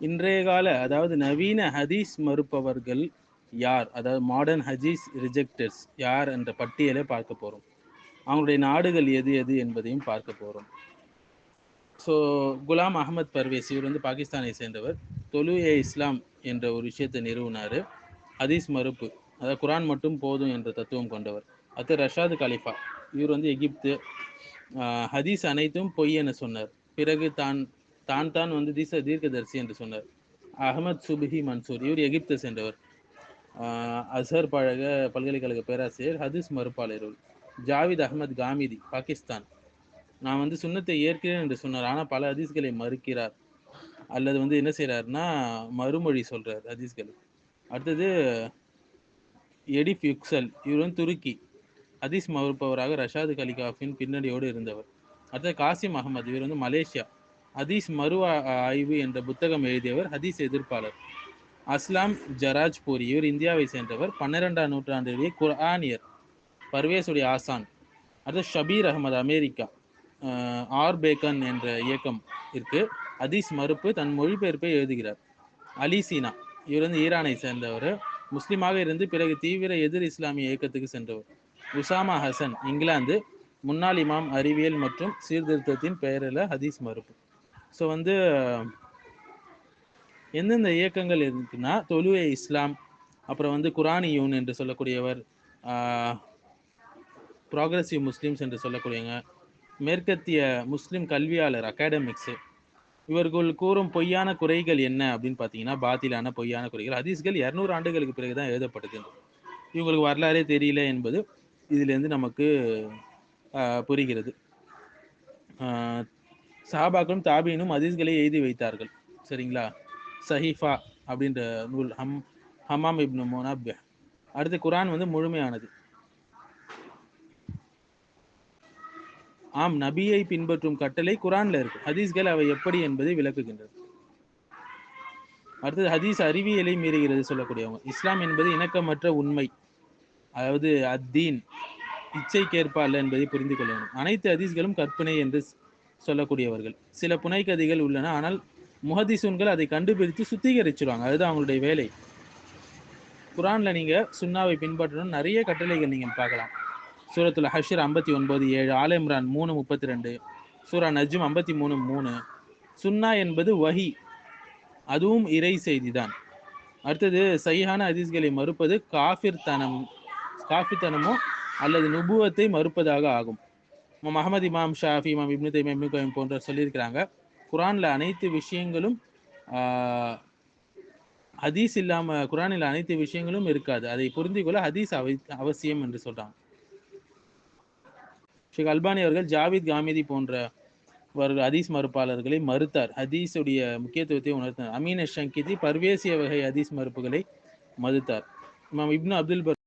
இன்றைய கால அதாவது நவீன ஹதீஸ் மறுப்பவர்கள் யார்? அதாவது மாடர்ன் ஹஜீஸ் ரிஜெக்டர்ஸ் யார் என்ற பட்டியலை பார்க்க போகிறோம் அவங்களுடைய நாடுகள் எது எது என்பதையும் பார்க்க போகிறோம் ஸோ குலாம் அகமது பர்வேஸ் இவர் வந்து பாகிஸ்தானை சேர்ந்தவர். தொழுஏ இஸ்லாம் என்ற ஒரு விஷயத்தை நிறுவினார். ஹதீஸ் மறுப்பு. அதாவது குரான் மட்டும் போதும் என்ற தத்துவம் கொண்டவர். அடுத்து ரஷாது கலிஃபா. இவர் வந்து எகிப்து. ஆஹ் ஹதீஸ் அனைத்தும் பொய் என சொன்னார். பிறகு தான் தான் தான் வந்து தீச தீர்க்கதரிசி என்று சொன்னார். அகமது சுபிஹி மன்சூர் இவர் எகிப்தை சேர்ந்தவர் அசர் பழக பல்கலைக்கழக பேராசிரியர் ஹதீஸ் மறுப்பாளர் ஜாவித் அகமது காமிதி பாகிஸ்தான். நான் வந்து சுண்ணத்தை ஏற்கிறேன் என்று சொன்னார் ஆனால் பல ஹதீஸ்களை மறுக்கிறார். அல்லது வந்து என்ன செய்கிறாருன்னா மறுமொழி சொல்கிறார் ஹதீஸ்கள். அடுத்தது எடிஃப் யுக்சல் இவர் வந்து துருக்கி. ஹதீஸ் மறுப்பவராக ரஷாது கலிகாஃபின் பின்னணியோடு இருந்தவர். அடுத்தது காசிம் அகமது இவர் வந்து மலேசியா. ஹதீஸ் மறு ஆ- ஆய்வு என்ற புத்தகம் எழுதியவர் ஹதீஸ் எதிர்ப்பாளர். அஸ்லாம் ஜராஜ் இவர் இந்தியாவை சேர்ந்தவர் பன்னிரெண்டாம் நூற்றாண்டிலேயே குர்ஆனியர் பர்வேசுடைய ஆசான். அடுத்து ஷபீர் அகமது அமெரிக்கா. ஆர் பேக்கன் என்ற இயக்கம் இருக்கு. ஹதீஸ் மறுப்பு தன் மொழிபெயர்ப்பை எழுதுகிறார். அலி சீனா. இவர் வந்து ஈரானை சேர்ந்தவர். முஸ்லீமாக இருந்து பிறகு தீவிர எதிர் இஸ்லாமிய இயக்கத்துக்கு சென்றவர். உசாமா ஹசன் இங்கிலாந்து. முன்னாள் இமாம் அறிவியல் மற்றும் சீர்திருத்தத்தின் பெயரில் ஹதீஸ் மறுப்பு. ஸோ வந்து எந்தெந்த இயக்கங்கள் இருக்குன்னா தொழுவே இஸ்லாம் அப்புறம் வந்து குரானியூன் என்று சொல்லக்கூடியவர் ப்ராக்ரஸிவ் முஸ்லீம்ஸ் என்று சொல்லக்கூடியவங்க மேற்கத்திய முஸ்லீம் கல்வியாளர் அகாடமிக்ஸு இவர்கள் கூறும் பொய்யான குறைகள் என்ன அப்படின்னு பார்த்தீங்கன்னா பாத்திலான பொய்யான குறைகள். ஹதீஸ்கள் இரநூறு ஆண்டுகளுக்கு பிறகு தான் எழுதப்பட்டது. இவங்களுக்கு வரலாறே தெரியல என்பது இதிலேருந்து நமக்கு புரிகிறது. சஹாபாக்களும் தாபீனும் ஹதீஸ்களை எழுதி வைத்தார்கள். சரிங்களா? சஹீஃபா அப்படின்ற நூல் ஹம் ஹமாம் இப்னு மோனாப் அடுத்து குரான் வந்து முழுமையானது. ஆம் நபியை பின்பற்றும் கட்டளை குரான்ல இருக்கு. ஹதீஸ்கள் அவை எப்படி என்பதை விளக்குகின்றது. அடுத்தது ஹதீஸ் அறிவியலை மீறுகிறது சொல்லக்கூடியவங்க. இஸ்லாம் என்பது இணக்கமற்ற உண்மை. அதாவது அத்தீன் இச்சைக்கேற்ப அல்ல என்பதை புரிந்து கொள்ள வேண்டும் அனைத்து ஹதீஸ்களும் கற்பனை என்று சொல்லக்கூடியவர்கள். சில புனைகதைகள் உள்ளன ஆனால் முஹதிசுன்கள் அதை கண்டுபிடித்து சுத்திகரிச்சிருவாங்க. அதுதான் அவங்களுடைய வேலை. குரான்ல நீங்க சுன்னாவை பின்பற்றணும் நிறைய கட்டளைகள் நீங்க பார்க்கலாம். சூரத்துல ஹஷர் ஐம்பத்தி ஒன்பது ஏழு ஆல இம்ரான் மூணு முப்பத்தி ரெண்டு சூரா நஜ்ம் ஐம்பத்தி மூணு மூணு. சுன்னா என்பது வஹி அதுவும் இறை செய்திதான். அடுத்தது சையான அதிஸ்களை மறுப்பது காஃபிர் தனம் காஃபித்தனமோ அல்லது நுபுவத்தை மறுப்பதாக ஆகும். இமாம் அஹமது இமாம் ஷாஃபி இமாம் இப்னு தைமியா இப்னு கோயம் போன்ற சொல்லியிருக்கிறாங்க. குரானில் அனைத்து விஷயங்களும் ஹதீஸ் இல்லாமல் குரானில் அனைத்து விஷயங்களும் இருக்காது. அதை புரிந்து கொள்ள ஹதீஸ் அவ அவசியம் என்று சொல்கிறாங்க ஷேக் அல்பானி அவர்கள் ஜாவித் காமிதி போன்ற ஹதீஸ் மறுப்பாளர்களை மறுத்தார். ஹதீஸுடைய முக்கியத்துவத்தை உணர்த்தினார். அமீன் ஷங்கிதி பர்வேசிய வகை ஹதீஸ் மறுப்புகளை மறுத்தார். இமாம் இப்னு அப்துல் பர்